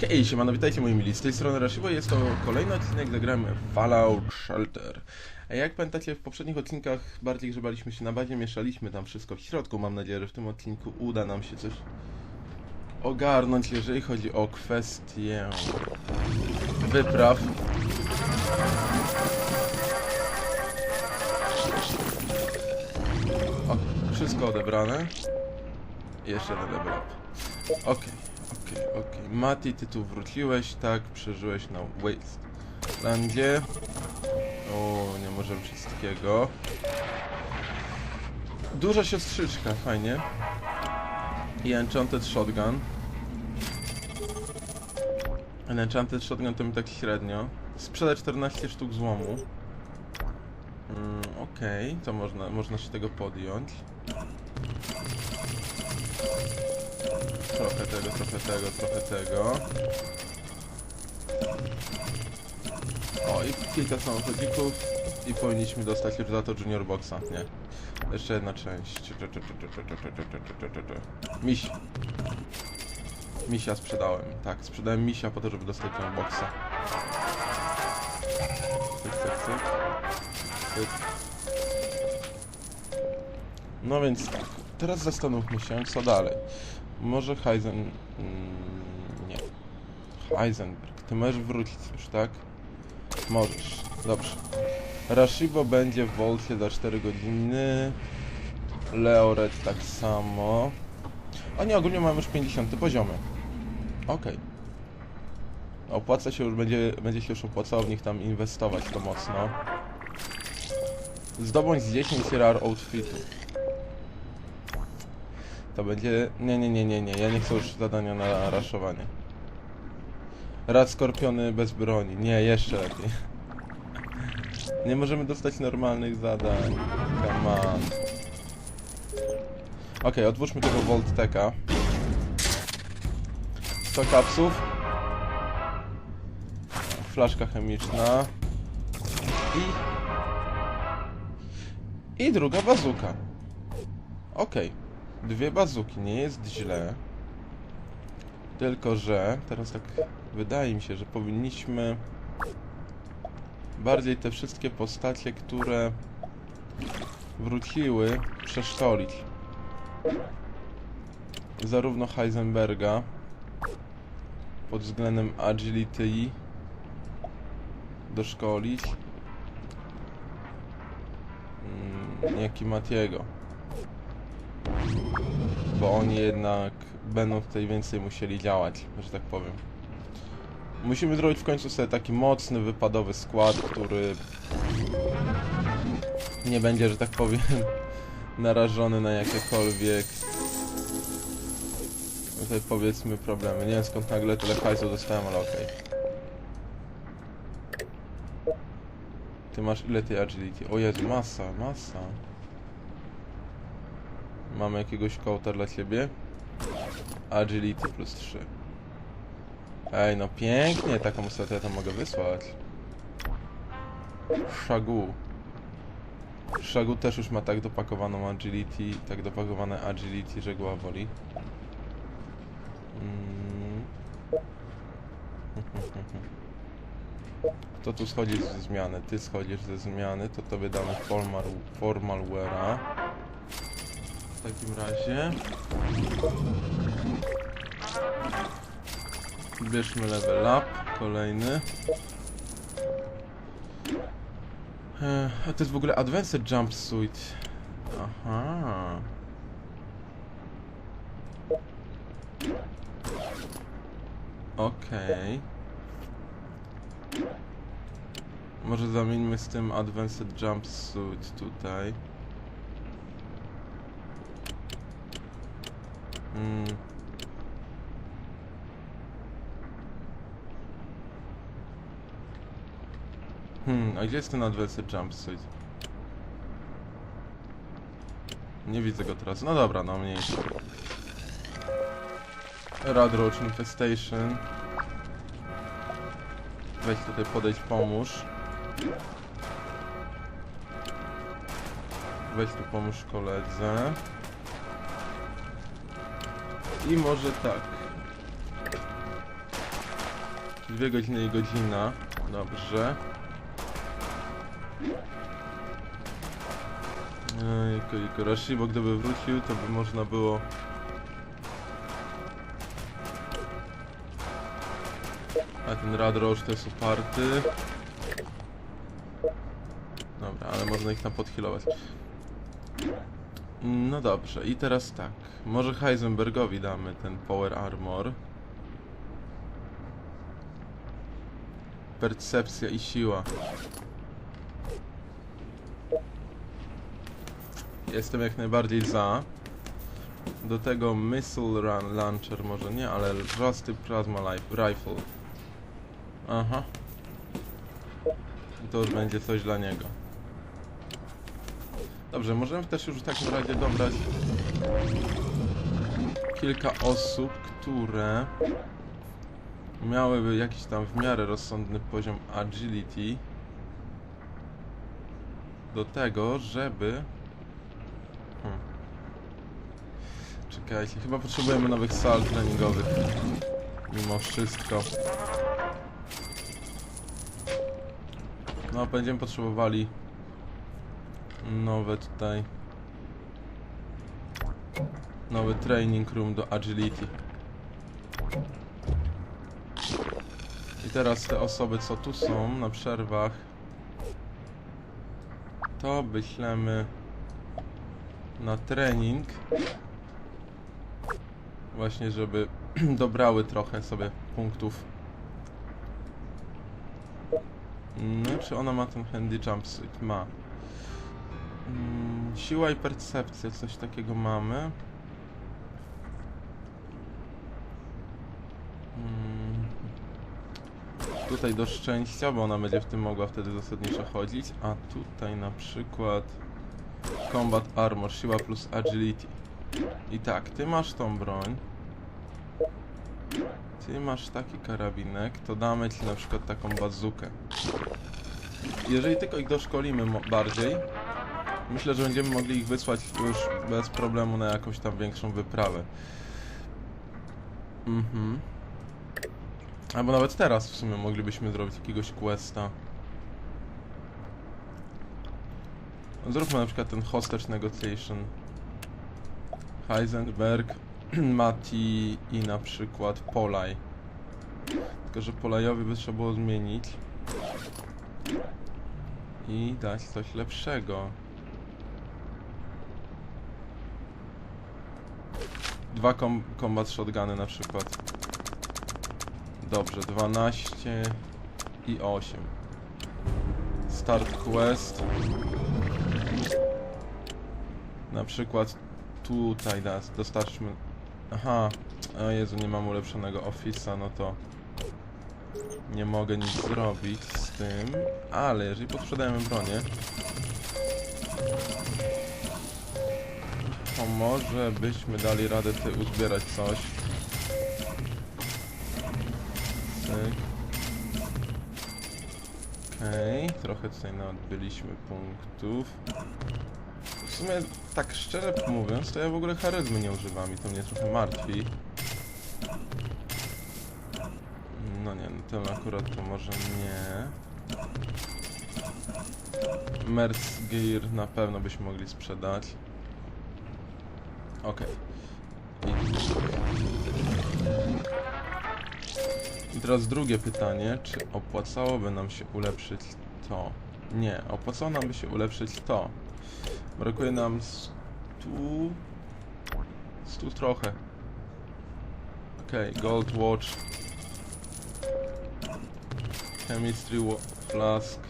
Hej, siemano, witajcie moi mili, z tej strony Rashibo jest to kolejny odcinek, zagramy Fallout Shelter. Jak pamiętacie, w poprzednich odcinkach bardziej grzebaliśmy się na bazie, mieszaliśmy tam wszystko w środku, mam nadzieję, że w tym odcinku uda nam się coś ogarnąć, jeżeli chodzi o kwestię wypraw. O, wszystko odebrane. Jeszcze jeden level. Okej, okej, okej. Mati, ty tu wróciłeś, tak, przeżyłeś na Wastelandzie. O, nie możemy wszystkiego. Duża siostrzyczka, fajnie. I Enchanted Shotgun. Ale Enchanted Shotgun to mi tak średnio. Sprzedać 14 sztuk złomu. Mm, Okej, to można, można się tego podjąć. Trochę tego, trochę tego, trochę tego. O, i kilka samochodzików. I powinniśmy dostać już za to Junior Boxa. Nie. Jeszcze jedna część. Miś. Misia sprzedałem. Tak, sprzedałem misia po to, żeby dostać Junior Boxa. Cyk, cyk, cyk. Cyk. No więc tak. Teraz zastanówmy się, co dalej. Może Heisen... Mm, nie. Heisenberg, ty możesz wrócić już, tak? Możesz. Dobrze. Rashibo będzie w Volcie za 4 godziny. Leoret tak samo. A nie, ogólnie mamy już 50 poziomy. Okej. Opłaca się już, będzie, będzie się już opłacało w nich tam inwestować to mocno. Zdobądź z 10 rare outfitów. To będzie... Nie, nie, nie, nie, nie. Ja nie chcę już zadania na raszowanie. Rad skorpiony bez broni. Nie, jeszcze lepiej. Nie możemy dostać normalnych zadań. Come on. Okej, otwórzmy tego Volteka. 100 kapsów. Flaszka chemiczna. I... I druga bazuka. Okej. Dwie bazuki, nie jest źle. Tylko, że teraz tak wydaje mi się, że powinniśmy bardziej te wszystkie postacie, które wróciły, przeszkolić. Zarówno Heisenberga pod względem agility doszkolić, mm, jak i Matiego bo oni jednak będą tutaj więcej musieli działać, że tak powiem. Musimy zrobić w końcu sobie taki mocny, wypadowy skład, który nie będzie, że tak powiem, narażony na jakiekolwiek tutaj powiedzmy problemy. Nie wiem skąd nagle tyle hajsu dostałem, ale okej. Ty masz ile tej agility? O Jezu, masa, masa. Mamy jakiegoś kołta dla ciebie? Agility plus 3. Ej, no pięknie, taką tam mogę wysłać. Shagu. Shagu też już ma tak dopakowaną agility, tak dopakowane agility, że głowa boli. Mm. Kto tu schodzi ze zmiany? Ty schodzisz ze zmiany, to tobie damy formal, formalware'a. W takim razie. Bierzmy level up, kolejny. E, A to jest w ogóle Advanced Jumpsuit Aha. Okej. Może zamieńmy z tym Advanced Jumpsuit tutaj Hmm. Hmm, a gdzie jest ten advanced jumpsuit? Nie widzę go teraz. No dobra, no mniejszy. Radroach Infestation. Weź tutaj podejść, pomóż. Weź tu pomóż koledze. I może tak. Dwie godziny i godzina. Dobrze. Jejku, Rashi, bo gdyby wrócił, to by można było... A ten Radroż to jest uparty. Dobra, ale można ich tam podhealować. No dobrze, i teraz tak. Może Heisenbergowi damy ten Power Armor. Percepcja i siła. Jestem jak najbardziej za. Do tego Missile Run Launcher może nie, ale Rusty Plasma Rifle. Aha. To już będzie coś dla niego. Dobrze, możemy też już w takim razie dobrać kilka osób, które miałyby jakiś tam w miarę rozsądny poziom agility do tego, żeby... Hmm. Czekajcie, chyba potrzebujemy nowych sal treningowych. Mimo wszystko. No, będziemy potrzebowali nowe tutaj nowy training room do agility i teraz te osoby co tu są na przerwach to wyślemy na trening właśnie żeby dobrały trochę sobie punktów no czy ona ma ten handy jumpsuit? Ma Mm, Siła i percepcja, coś takiego mamy. Tutaj do szczęścia, bo ona będzie w tym mogła wtedy zasadniczo chodzić, a tutaj na przykład Combat Armor, siła plus agility. I tak, ty masz tą broń. Ty masz taki karabinek, to damy ci na przykład taką bazukę. Jeżeli tylko ich doszkolimy bardziej, Myślę, że będziemy mogli ich wysłać już bez problemu na jakąś tam większą wyprawę. Mhm. Albo nawet teraz w sumie moglibyśmy zrobić jakiegoś questa. Zróbmy na przykład ten hostage negotiation. Heisenberg, Mati i na przykład Polaj. Tylko, że Polajowi by trzeba było zmienić. I dać coś lepszego. Dwa kom combat shotguny na przykład. Dobrze, 12 i 8. Start quest. Na przykład tutaj dostarczmy. Aha, o Jezu, nie mam ulepszonego office'a, no to nie mogę nic zrobić z tym, ale jeżeli posprzedajemy bronię, to może byśmy dali radę tutaj uzbierać coś. Okej, trochę tutaj nabyliśmy punktów. W sumie, tak szczerze mówiąc, to ja w ogóle charyzmy nie używam i to mnie trochę martwi. No nie, no akurat to może nie. Merc Gear na pewno byśmy mogli sprzedać. Okej. I... I teraz drugie pytanie, czy opłacałoby nam się ulepszyć to? Nie, opłacało nam by się ulepszyć to. Brakuje nam stu... stu trochę. Okej, Gold Watch. Chemistry wa- Flask.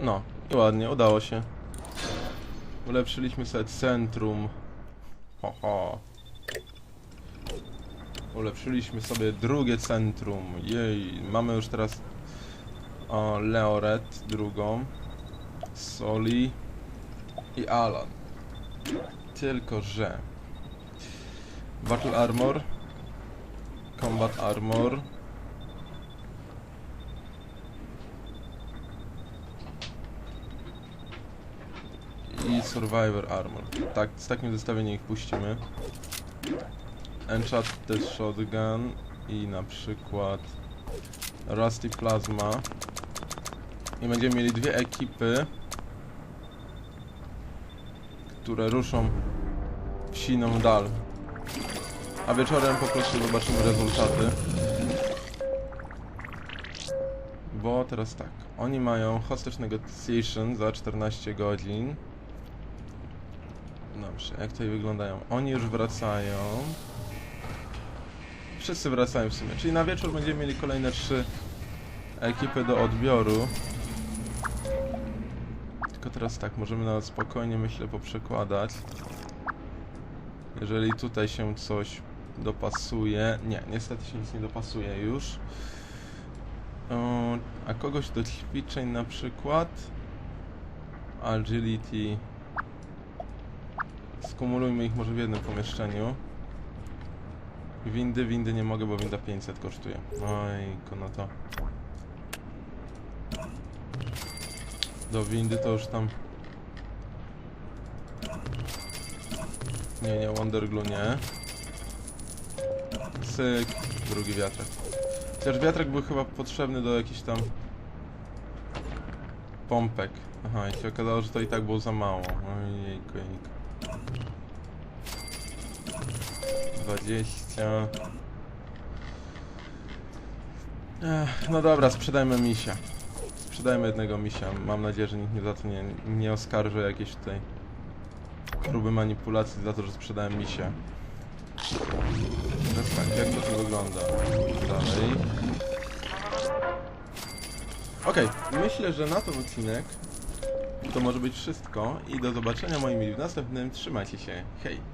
No, i ładnie, udało się. Ulepszyliśmy sobie centrum. Ho, ho. Ulepszyliśmy sobie drugie centrum. Jej, mamy już teraz o, Leoret, drugą. Soli i Alan. Tylko, że Battle Armor Combat Armor i Survivor Armor. Tak, z takim zestawieniem ich puścimy. Enchanted Shotgun i na przykład Rusty Plasma. I będziemy mieli dwie ekipy, które ruszą w siną dal. A wieczorem po prostu zobaczymy rezultaty. Bo teraz tak, oni mają hostage negotiation za 14 godzin. Dobrze, jak tutaj wyglądają? Oni już wracają. Wszyscy wracają w sumie, czyli na wieczór będziemy mieli kolejne trzy ekipy do odbioru. Tylko teraz tak, możemy nawet spokojnie, myślę, poprzekładać. Jeżeli tutaj się coś dopasuje... Nie, niestety się nic nie dopasuje już. O, a kogoś do ćwiczeń na przykład agility skumulujmy ich może w jednym pomieszczeniu windy, windy nie mogę, bo winda 500 kosztuje oj, no to do windy to już tam nie, nie, Wonderglue nie syk, drugi wiatrak Chociaż wiatrak był chyba potrzebny do jakichś tam pompek. Aha, i się okazało, że to i tak było za mało. Ojejku, jejku. 20. Ech, no dobra, sprzedajmy misia. Sprzedajmy jednego misia. Mam nadzieję, że nikt mnie za to nie, nie oskarży jakieś tutaj próby manipulacji za to, że sprzedałem misia. Teraz tak, jak to tu wygląda? Dalej. Okej, myślę, że na ten odcinek to może być wszystko i do zobaczenia moi mili w następnym. Trzymajcie się, hej!